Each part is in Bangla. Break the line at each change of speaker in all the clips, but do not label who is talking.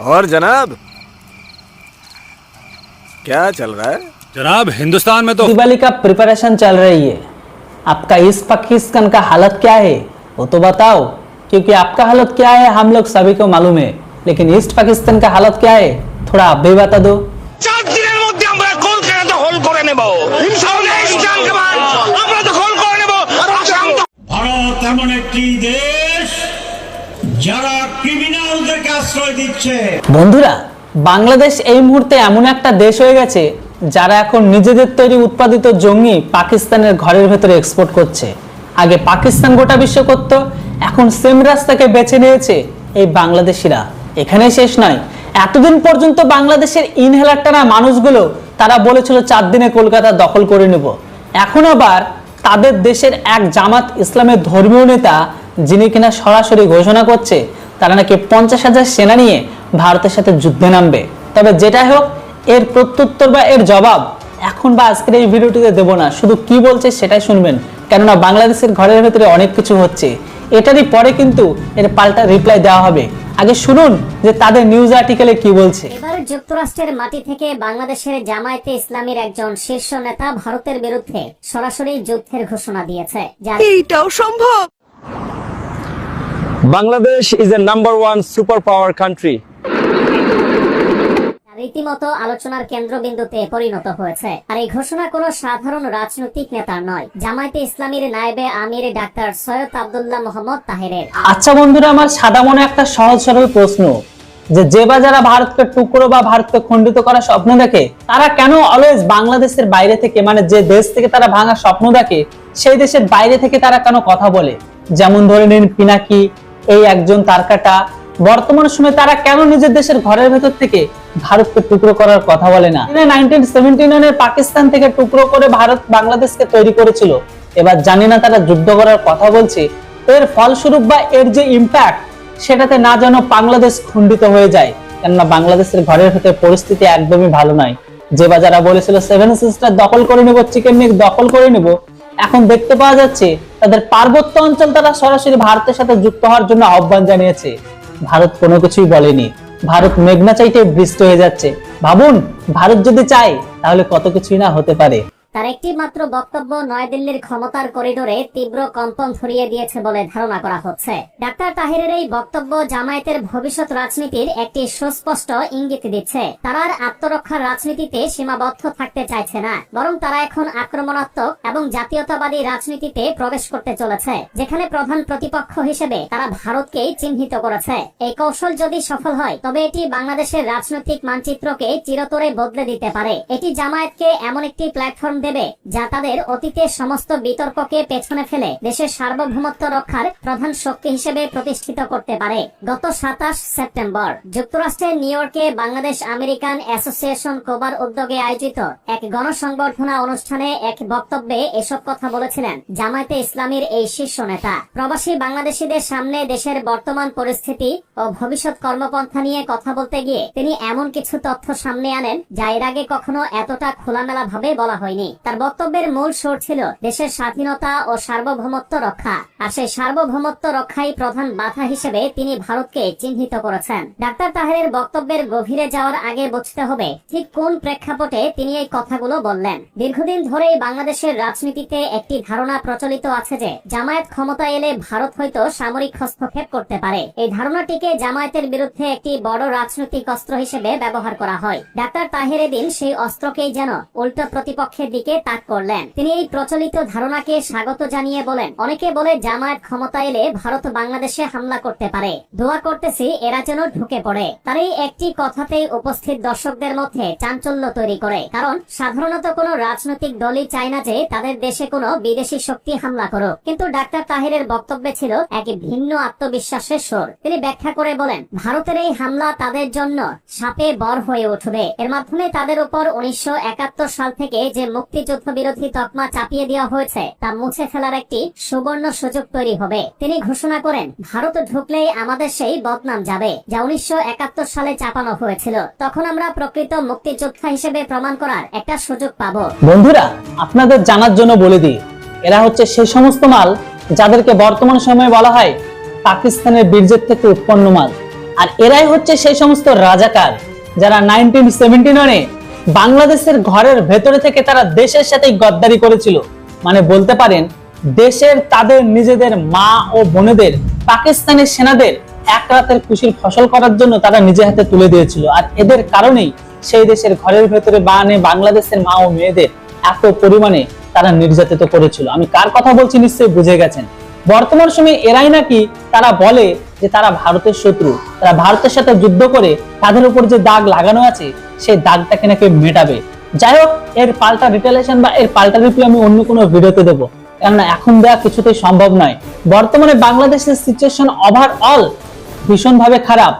और जनाब क्या चल रहा है
जनाब हिंदुस्तान में तो
दिवाली का प्रिपरेशन चल रही है आपका इस पाकिस्तान का हालत क्या है वो तो बताओ क्योंकि आपका हालत क्या है हम लोग सभी को मालूम है लेकिन ईस्ट पाकिस्तान का हालत क्या है थोड़ा आप भी बता दो
চার দিনের মধ্যে আমরা কলকাতা দখল করে নেব তাহলে ইসলামাবাদ আমরা দখল করে নেব আসাম
ভারত এমন একটি দেশ যারা ক্রিমিনালদেরকে আশ্রয় দিচ্ছে।
বন্ধুরা, বাংলাদেশ এই মুহূর্তে এমন একটা দেশ হয়ে গেছে যারা এখন নিজেদের তৈরি উৎপাদিত জঙ্গি পাকিস্তানের ঘরের ভেতরে এক্সপোর্ট করছে। আগে পাকিস্তান গোটা বিশ্ব করত এখন সেম রাস্তাকে বেছে নিয়েছে এই বাংলাদেশিরা। এখানে শেষ নয়, এতদিন পর্যন্ত বাংলাদেশের ইনহেলার টানা মানুষগুলো তারা বলেছিল চার দিনে কলকাতা দখল করে নেব। এখন আবার তাদের দেশের এক জামাত ইসলামের ধর্মীয় নেতা যিনি কিনা সরাসরি ঘোষণা করছে তারা নাকি পঞ্চাশ হাজার সেনা নিয়ে ভারতের সাথে যুদ্ধে নামবে। তবে যেটাই হোক এর প্রত্যুত্তর বা এর জবাব এখন বা আজকের এই ভিডিওটিতে দেবো না। শুধু কি বলছে সেটাই শুনবেন। কেননা বাংলাদেশের ঘরের ভেতরে অনেক কিছু হচ্ছে। এটারই পরে কিন্তু এর পাল্টা রিপ্লাই দেওয়া হবে। আগে শুনুন যে তাদের নিউজ আর্টিকেলে কি বলছে।
এবার যুক্তরাষ্ট্রের মাটি থেকে বাংলাদেশের জামায়াতে ইসলামীর একজন শীর্ষ নেতা ভারতের বিরুদ্ধে সরাসরি যুদ্ধের ঘোষণা দিয়েছে। যার
Bangladesh is a number one superpower country.
রীতিমতো আলোচনার কেন্দ্রবিন্দুতে পরিণত হয়েছে। আর এই ঘোষণা কোনো সাধারণ রাজনৈতিক নেতার নয়। জামায়াতে ইসলামীর নায়েবে আমির ডাক্তার সৈয়দ আব্দুল্লাহ মোহাম্মদ তাহেরের।
আচ্ছা বন্ধুরা আমার সাদা মনে একটা সহজ সরল প্রশ্ন। যে যে বা যারা ভারতকে টুকরো বা ভারতকে খণ্ডিত করার স্বপ্ন দেখে তারা কেন অলওয়েজ বাংলাদেশের বাইরে থেকে মানে যে দেশ থেকে তারা ভাঙার স্বপ্ন দেখে সেই দেশের বাইরে থেকে তারা কেন কথা বলে? যেমন ধরে নিন পিনাকি এই একজন তারকাটা বর্তমান সময়ে তারা কেন নিজের দেশের ঘরের ভেতর থেকে ভারতকে টুকরো করার কথা বলে না? পাকিস্তান থেকে টুকরো করে ভারত বাংলাদেশকে তৈরি করেছিল। এবার জানি না তারা যুদ্ধ করার কথা বলছে। এর ফলস্বরূপ বা এর যে ইম্প্যাক্ট সেটাতে না যেন বাংলাদেশ খণ্ডিত হয়ে যায়। কেননা বাংলাদেশের ঘরের ভেতরে পরিস্থিতি একদমই ভালো নয়। যে বা যারা বলেছিল সেভেন সিস্টার দখল করে নেব চিকেন নেক দখল করে নেব। এখন দেখতে পাওয়া যাচ্ছে তাদের পার্বত্য অঞ্চল তারা সরাসরি ভারতের সাথে যুক্ত হওয়ার জন্য আহ্বান জানিয়েছে। ভারত কোনো কিছুই বলেনি। ভারত মেঘনা চাইতে বৃষ্ট হয়ে যাচ্ছে। ভাবুন, ভারত যদি চায়, তাহলে কত কিছুই না হতে পারে।
তার একটি মাত্র বক্তব্য নয়াদিল্লির ক্ষমতার করিডোরে তীব্র কম্পন ধরিয়ে দিয়েছে বলে ধারণা করা হচ্ছে। ডাক্তার তাহিরের এই বক্তব্য জামায়াতের ভবিষ্যৎ রাজনীতির একটি সুস্পষ্ট ইঙ্গিত দিচ্ছে। তারা আত্মরক্ষার রাজনীতিতে সীমাবদ্ধ থাকতে চাইছে না, বরং তারা এখন আক্রমণাত্মক এবং জাতীয়তাবাদী রাজনীতিতে প্রবেশ করতে চলেছে, যেখানে প্রধান প্রতিপক্ষ হিসেবে তারা ভারতকেই চিহ্নিত করেছে। এই কৌশল যদি সফল হয়, তবে এটি বাংলাদেশের রাজনৈতিক মানচিত্রকে চিরতরে বদলে দিতে পারে। এটি জামায়াতকে এমন একটি প্ল্যাটফর্ম দেবে, যা তাদের অতীতের সমস্ত বিতর্ককে পেছনে ফেলে দেশের সার্বভৌমত্ব রক্ষার প্রধান শক্তি হিসেবে প্রতিষ্ঠিত করতে পারে। গত সাতাশ সেপ্টেম্বর, যুক্তরাষ্ট্রের নিউ ইয়র্কে বাংলাদেশ আমেরিকান অ্যাসোসিয়েশন কোবার উদ্যোগে আয়োজিত এক গণসংবর্ধনা অনুষ্ঠানে এক বক্তব্যে এসব কথা বলেছিলেন জামায়াতে ইসলামীর এই শীর্ষ নেতা। প্রবাসী বাংলাদেশিদের সামনে দেশের বর্তমান পরিস্থিতি ও ভবিষ্যৎ কর্মপন্থা নিয়ে কথা বলতে গিয়ে তিনি এমন কিছু তথ্য সামনে আনেন যা এর আগে কখনো এতটা খোলামেলা ভাবে বলা হয়নি। তার বক্তব্যের মূল সুর ছিল দেশের স্বাধীনতা ও সার্বভৌমত্ব রক্ষা। আর সেই সার্বভৌমত্ব রক্ষাই প্রধান বাধা হিসেবে তিনি ভারতকে চিহ্নিত করেছেন। ডাক্তার তাহেরের বক্তব্যের গভীরে যাওয়ার আগে বুঝতে হবে ঠিক কোন প্রেক্ষাপটে তিনি এই কথাগুলো বললেন। দীর্ঘদিন ধরেই বাংলাদেশের রাজনীতিতে একটি ধারণা প্রচলিত আছে যে, জামায়াত ক্ষমতা এলে ভারত হয়তো সামরিক হস্তক্ষেপ করতে পারে। এই ধারণাটিকে জামায়াতের বিরুদ্ধে একটি বড় রাজনৈতিক অস্ত্র হিসেবে ব্যবহার করা হয়। ডাক্তার তাহের দিন সেই অস্ত্রকেই যেন উল্টো প্রতিপক্ষের দিকে তাক করলেন। তিনি এই প্রচলিত ধারণাকে স্বাগত জানিয়ে বলেন, অনেকে বলে জামায়াত ক্ষমতা এলে ভারত বাংলাদেশে হামলা করতে পারে। দোয়া করতেছি, এরা যেন ঢুকে পড়ে। তার এই একটি কথাতেই উপস্থিত দর্শকদের মধ্যে চাঞ্চল্য তৈরি করে। কারণ সাধারণত কোনো রাজনৈতিক দলই চায় না যে তাদের দেশে কোনো বিদেশি শক্তি হামলা করুক। কিন্তু ডাক্তার তাহিরের বক্তব্যে ছিল এক ভিন্ন আত্মবিশ্বাসের সুর তিনি ব্যাখ্যা করে বলেন, ভারতের এই হামলা তাদের জন্য সাপে বর হয়ে উঠবে। এর মাধ্যমে তাদের উপর উনিশশো একাত্তর সাল থেকে যে মুক্তিযুদ্ধ বিরোধী তকমা চাপিয়ে দেওয়া হয়েছে, তা মুছে ফেলার একটি সুবর্ণ সুযোগ তৈরি হবে। তিনি ঘোষণা করেন, ভারত ঢুকলেই আমাদের সেই বদনাম যাবে, যা উনিশশো সালে চাপানো হয়েছিল। তখন আমরা প্রকৃত মুক্তিযোদ্ধা হিসেবে প্রমাণ করার একটা সুযোগ পাবো।
বন্ধুরা, আপনাদের জানার জন্য বলে দিই, এরা হচ্ছে সেই সমস্ত মাল যাদেরকে বর্তমান সময়ে বলা হয় পাকিস্তানের বীর্যের থেকে উৎপন্ন মাল। আর এরাই হচ্ছে সেই সমস্ত রাজাকার, যারা নাইনটিন সেভেন্টি ননে বাংলাদেশের ঘরের ভেতরে থেকে তারা দেশের সাথে গদ্দারি করেছিল। মানে বলতে পারেন, দেশের তাদের নিজেদের মা ও বোনেদের, পাকিস্তানের সেনাদের এক রাতের খুশির ফসল করার জন্য তারা নিজে হাতে তুলে দিয়েছিল। আর এদের কারণেই সেই দেশের ঘরের ভেতরে বানে বাংলাদেশের মা ও মেয়েদের এত পরিমাণে তারা নির্যাতিত করেছিল। আমি কার কথা বলছি নিশ্চয়ই বুঝে গেছেন। বর্তমান সময়ে এরাই নাকি তারা বলে যে তারা ভারতের শত্রু, তারা ভারতের সাথে যুদ্ধ করে তাদের উপর যে দাগ লাগানো আছে, সেই দাগটাকে নাকি মেটাবে। যাই হোক, এর পাল্টা রিটেলেশন বা এর পাল্টা রিপ্লাই আমি অন্য কোনো ভিডিওতে দেবো। কেননা এখন দেওয়া কিছুতেই সম্ভব নয়। বর্তমানে বাংলাদেশের সিচুয়েশন ওভারঅল ভীষণভাবে খারাপ।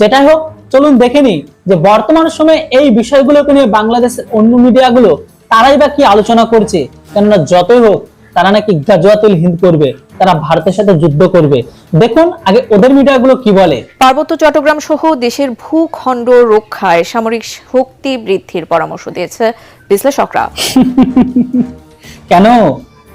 যেটাই হোক, চলুন দেখে নিই যে বর্তমান সময়ে এই বিষয়গুলোকে নিয়ে বাংলাদেশের অন্য মিডিয়াগুলো তারাই বা কি আলোচনা করছে। কেননা যতই হোক তারা নাকি গাজওয়াতুল হিন্দ করবে তারা ভারতের সাথে যুদ্ধ করবে। দেখুন আগে ওদের মিডিয়াগুলো কি বলে?
পার্বত্য চট্টগ্রাম সহ দেশের ভূখণ্ড রক্ষায় সামরিক শক্তি বৃদ্ধির পরামর্শ দিয়েছে বিশ্লেষকরা।
কেন?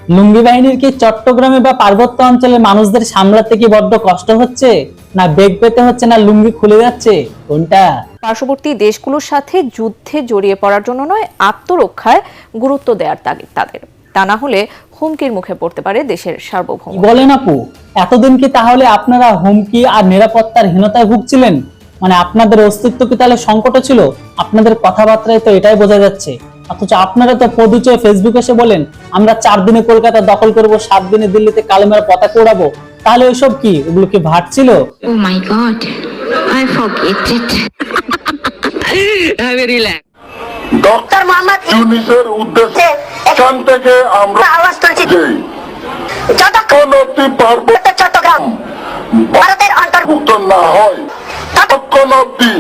লুঙ্গি বাহিনীর কি চট্টগ্রামে বা পার্বত্য অঞ্চলের মানুষদের সামলাতে কি বড্ড কষ্ট হচ্ছে? না বেগ পেতে হচ্ছে না লুঙ্গি খুলে যাচ্ছে? কোনটা?
পার্শ্ববর্তী দেশগুলোর সাথে যুদ্ধে জড়িয়ে পড়ার জন্য নয় আত্মরক্ষায় গুরুত্ব দেওয়ার তাগিদ তাদের। তা না হলে হুমকির মুখে পড়তে পারে দেশের সার্বভৌম।
বলেন আপু এতদিন কি তাহলে আপনারা হুমকি আর নিরাপত্তার হীনতায় ভুগছিলেন? মানে আপনাদের অস্তিত্ব কি তাহলে সংকটে ছিল? আপনাদের কথাবার্তায় তো এটাই বোঝা যাচ্ছে। অথচ আপনারা তো পদুচয় ফেসবুক এসে বলেন আমরা চার দিনে কলকাতা দখল করব সাত দিনে দিল্লিতে কালেমার পতাকা উড়াবো। তাহলে ওইসব কি? ওগুলো কি ভাট ছিল?
My god, I forget it.
Doctor Mohammad ইউনিসের উদ্দেশ্যে এখান থেকে আমরা আওয়াজ তুলছি। যতক্ষণ অব্দি পার্বত্য চট্টগ্রাম ভারতের অন্তর্ভুক্ত না হয় ততক্ষণ অব্দি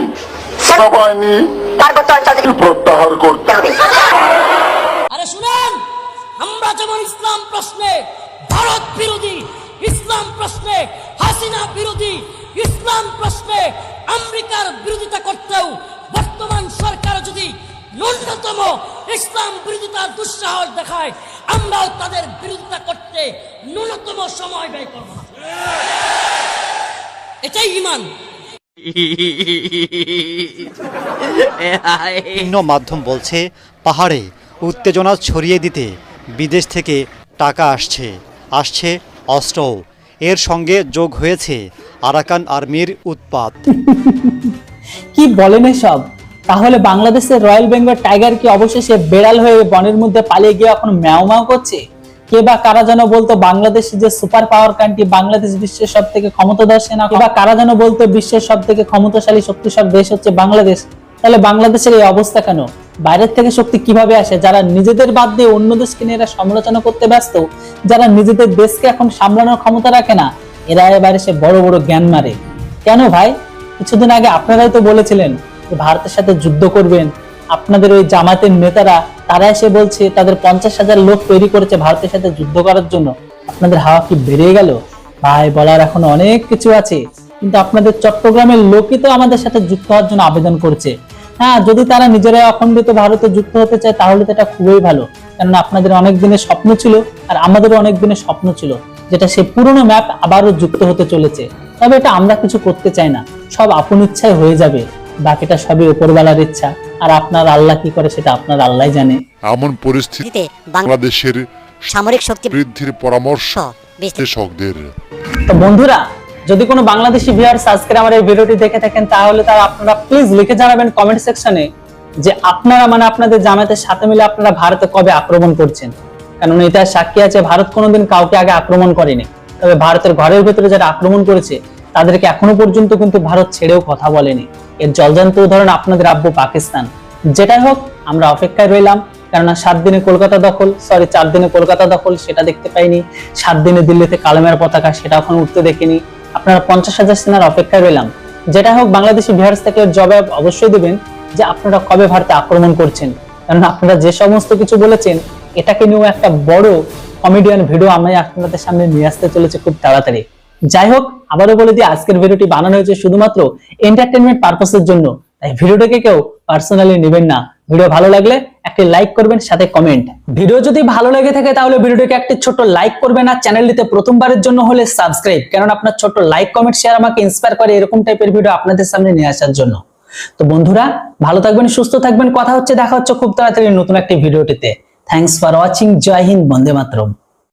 সেনাবাহিনী পার্বত্য অঞ্চল প্রত্যাহার করতে হবে।
আরে শুনেন আমরা যেমন ইসলাম প্রশ্নে ভারত বিরোধী ইসলাম প্রশ্নে হাসিনা বিরোধী ইসলাম প্রশ্নে আমেরিকার বিরোধিতা করতেও ন্যূনতম ইসলাম বিরোধিতার দুঃসাহস দেখায় আমরাও তাদের বিরোধিতা করতে ন্যূনতম সময় ব্যয় করব না। এটাই ইমান।
বিভিন্ন মাধ্যম বলছে পাহাড়ে উত্তেজনা ছড়িয়ে দিতে বিদেশ থেকে টাকা আসছে আসছে অস্ত্রও। এর সঙ্গে যোগ হয়েছে আরাকান আর্মির উৎপাত।
কি বলেন সব তাহলে বাংলাদেশের রয়্যাল বেঙ্গল টাইগার কি অবশেষে বেড়াল হয়ে বনের মধ্যে পালিয়ে গিয়ে এখন ম্যাও ম্যাও করছে? কে বা কারা যেন বলতো বাংলাদেশ যে সুপার পাওয়ার কান্ট্রি বাংলাদেশ বিশ্বের সব থেকে ক্ষমতাধর সেনা? বা কারা যেন বলতো বিশ্বের সব থেকে ক্ষমতাশালী শক্তিশালী দেশ হচ্ছে বাংলাদেশ? তাহলে বাংলাদেশের এই অবস্থা কেন? বাইরের থেকে শক্তি কীভাবে আসে? যারা নিজেদের বাদ দিয়ে অন্য দেশকে নিয়ে এরা সমালোচনা করতে ব্যস্ত, যারা নিজেদের দেশকে এখন সামলানোর ক্ষমতা রাখে না, এরা এবার এসে বড় বড় জ্ঞান মারে। কেন ভাই? কিছুদিন আগে আপনারাই তো বলেছিলেন ভারতের সাথে যুদ্ধ করবেন, আপনাদের ওই জামাতের নেতারা, তারা এসে বলছে, তাদের পঞ্চাশ হাজার লোক তৈরি করেছে ভারতের সাথে যুদ্ধ করার জন্য। আপনাদের হাওয়া কি বেড়ে গেল? ভাই, বলার এখন অনেক কিছু আছে, কিন্তু আপনাদের চট্টগ্রামের লোকই তো আমাদের সাথে যুক্ত হওয়ার জন্য আবেদন করছে। হ্যাঁ যদি তারা নিজেরাই অখণ্ডিত ভারতে যুক্ত হতে চায়, তাহলে তো এটা খুবই ভালো। কেননা আপনাদের অনেক দিনের স্বপ্ন ছিল, আর আমাদেরও অনেক দিনের স্বপ্ন ছিল, যেটা সে পুরনো ম্যাপ আবারও যুক্ত হতে চলেছে। তবে এটা আমরা কিছু করতে চাই না, সব আপন ইচ্ছায় হয়ে যাবে। বাকিটা সবই উপরওয়ালার ইচ্ছা। আর আপনার আল্লাহ কি করে সেটা আপনার আল্লাহ জানে।
এমন পরিস্থিতি বাংলাদেশের
সামরিক শক্তি
বৃদ্ধির পরামর্শ কৃষকদের।
তো বন্ধুরা যদি কোনো বাংলাদেশি ভিউয়ার্স আজকের আমার এই ভিডিওটি দেখে থাকেন তাহলে তারা আপনারা প্লিজ লিখে জানাবেন কমেন্ট সেকশনে যে আপনারা মানে আপনাদের জামাতের সাথে মিলে আপনারা ভারতে কবে আক্রমণ করছেন। কারণ এটা সাক্ষী আছে ভারত কোনোদিন কাউকে আগে আক্রমণ করেনি। তবে ভারতের ঘরের ভেতরে যারা আক্রমণ করেছে তাদেরকে এখনও পর্যন্ত কিন্তু ভারত ছেড়েও কথা বলেনি। এর জলজান্ত উদাহরণ আপনাদের আব্বু পাকিস্তান। যেটাই হোক, আমরা অপেক্ষায় রইলাম, কেননা সাত দিনে কলকাতা দখল সরি চার দিনে কলকাতা দখল, সেটা দেখতে পাইনি। সাত দিনে দিল্লিতে কালামের পতাকা, সেটা এখন উঠতে দেখিনি। আপনারা পঞ্চাশ হাজার সেনার অপেক্ষায় রইলাম। যেটা হোক, বাংলাদেশি বিহার থেকে জবাব অবশ্যই দেবেন যে আপনারা কবে ভারতে আক্রমণ করছেন। কারণ আপনারা যে সমস্ত কিছু বলেছেন, এটাকে নিয়েও একটা বড় কমেডিয়ান ভিডিও আমি আপনাদের সামনে নিয়ে আসতে চলেছে খুব তাড়াতাড়ি। যাই হোক আবারও বলে দিই, আজকের ভিডিওটি বানানো হয়েছে শুধুমাত্র এন্টারটেনমেন্ট পারপাসের জন্য। তাই ভিডিওটাকে কেউ পার্সোনালি নেবেন না। ভিডিও ভালো লাগলে একটি লাইক করবেন, সাথে কমেন্ট ভিডিও যদি ভালো লেগে থাকে, তাহলে ভিডিওটাকে একটি ছোট লাইক করবেন আর চ্যানেলটিতে প্রথমবারের জন্য হলে সাবস্ক্রাইব কারণ আপনার ছোট লাইক কমেন্ট শেয়ার আমাকে ইন্সপায়ার করে এরকম টাইপের ভিডিও আপনাদের সামনে নিয়ে আসার জন্য। তো বন্ধুরা, ভালো থাকবেন, সুস্থ থাকবেন। কথা হচ্ছে, দেখা হচ্ছে খুব তাড়াতাড়ি নতুন একটি ভিডিওটিতে thanks for watching Jai Hind, Vande Mataram.